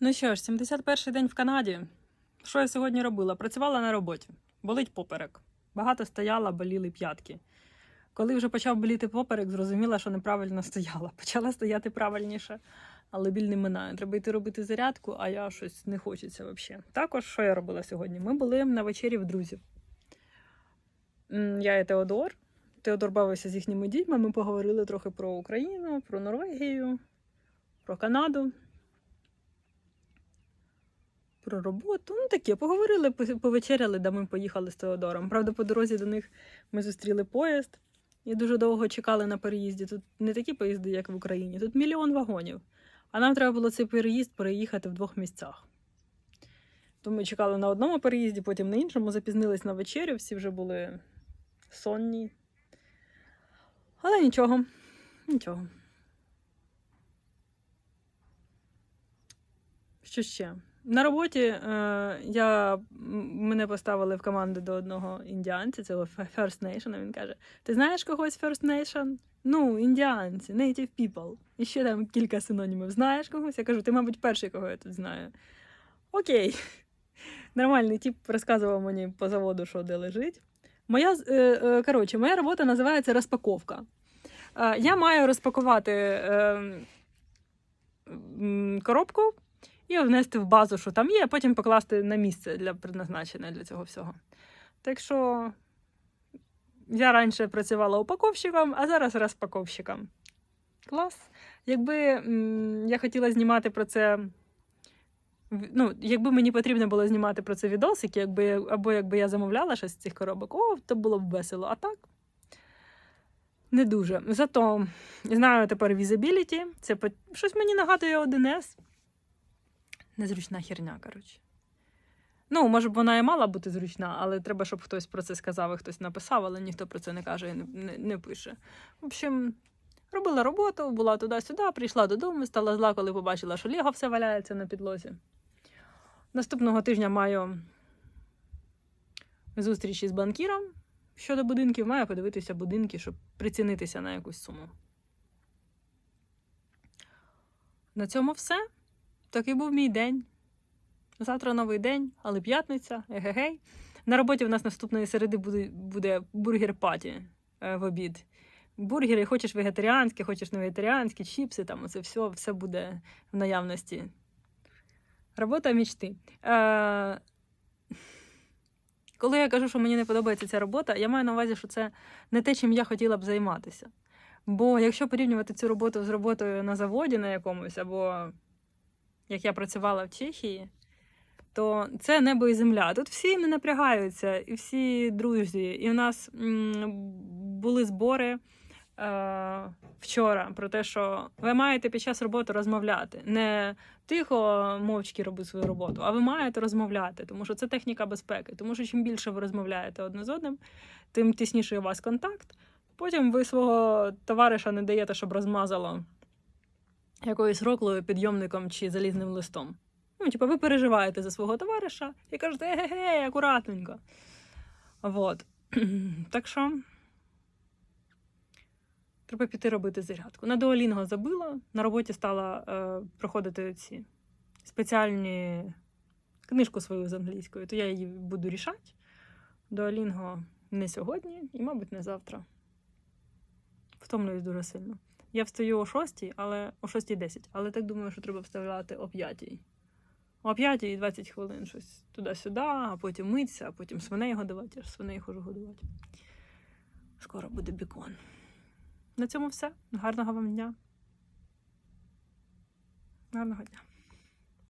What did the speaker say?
Ну що ж, 71-й день в Канаді. Що я сьогодні робила? Працювала на роботі. Болить поперек. Багато стояла, боліли п'ятки. Коли вже почав боліти поперек, зрозуміла, що неправильно стояла. Почала стояти правильніше, але біль не минає. Треба йти робити зарядку, а я щось не хочеться взагалі. Також, що я робила сьогодні? Ми були на вечері в друзів. Я і Теодор. Теодор бавився з їхніми дітьми. Ми поговорили трохи про Україну, про Норвегію, про Канаду про роботу. Ну таке, поговорили, повечеряли, де ми поїхали з Теодором. Правда, по дорозі до них ми зустріли поїзд і дуже довго чекали на переїзді. Тут не такі поїзди, як в Україні, тут мільйон вагонів. А нам треба було цей переїзд переїхати в двох місцях. То ми чекали на одному переїзді, потім на іншому, запізнились на вечерю, всі вже були сонні. Але нічого, нічого. Що ще? На роботі е, я, мене поставили в команду до одного індіанця, цього First Nation, він каже: Ти знаєш когось First Nation? Ну, індіанці, Native People. І ще там кілька синонімів. Знаєш когось? Я кажу, ти, мабуть, перший, кого я тут знаю. Окей. Нормальний тип розказував мені по заводу, що де лежить. Моя, е, е, коротше, моя робота називається розпаковка. Е, я маю розпакувати е, коробку і внести в базу, що там є, а потім покласти на місце для предназначене для цього всього. Так що я раніше працювала упаковщиком, а зараз розпаковщиком. Клас. Якби я хотіла знімати про це. Ну, якби мені потрібно було знімати про це відосики, якби, або якби я замовляла щось з цих коробок, о, то було б весело. А так не дуже. Зато знаю тепер візабіліті. Це щось мені нагадує 1С. Незручна херня, коротше. Ну, може б вона і мала бути зручна, але треба, щоб хтось про це сказав і хтось написав, але ніхто про це не каже і не, не, не пише. В общем, робила роботу, була туди-сюди, прийшла додому, стала зла, коли побачила, що Лего все валяється на підлозі. Наступного тижня маю зустріч із банкіром щодо будинків, маю подивитися будинки, щоб прицінитися на якусь суму. На цьому все. Такий був мій день. Завтра новий день, але п'ятниця, егегей. На роботі в нас наступної середи буде, буде бургер-паті е, в обід. Бургери, хочеш вегетаріанські, хочеш не вегетаріанські, чіпси, там оце все, все буде в наявності. Робота мічти. Е, коли я кажу, що мені не подобається ця робота, я маю на увазі, що це не те, чим я хотіла б займатися. Бо якщо порівнювати цю роботу з роботою на заводі на якомусь, або як я працювала в Чехії, то це небо і земля. Тут всі не напрягаються, і всі друзі. І в нас були збори е, вчора про те, що ви маєте під час роботи розмовляти. Не тихо мовчки робити свою роботу, а ви маєте розмовляти, тому що це техніка безпеки. Тому що чим більше ви розмовляєте одне з одним, тим тісніший у вас контакт. Потім ви свого товариша не даєте, щоб розмазало якоюсь роклою, підйомником чи залізним листом. Ну, типу, ви переживаєте за свого товариша і кажете, ге-ге, акуратненько. Вот. так що треба піти робити зарядку. На Дуолінго забила, на роботі стала е, проходити ці спеціальні книжку свою з англійською, то я її буду рішати. Дуолінго не сьогодні і, мабуть, не завтра. Втомлююсь дуже сильно. Я встаю о 6, але о 6.10, але так думаю, що треба вставляти о 5. О 5 і 20 хвилин щось туди-сюди, а потім митися, а потім свиней годувати. Я ж свиней хожу годувати. Скоро буде бікон. На цьому все. Гарного вам дня. Гарного дня.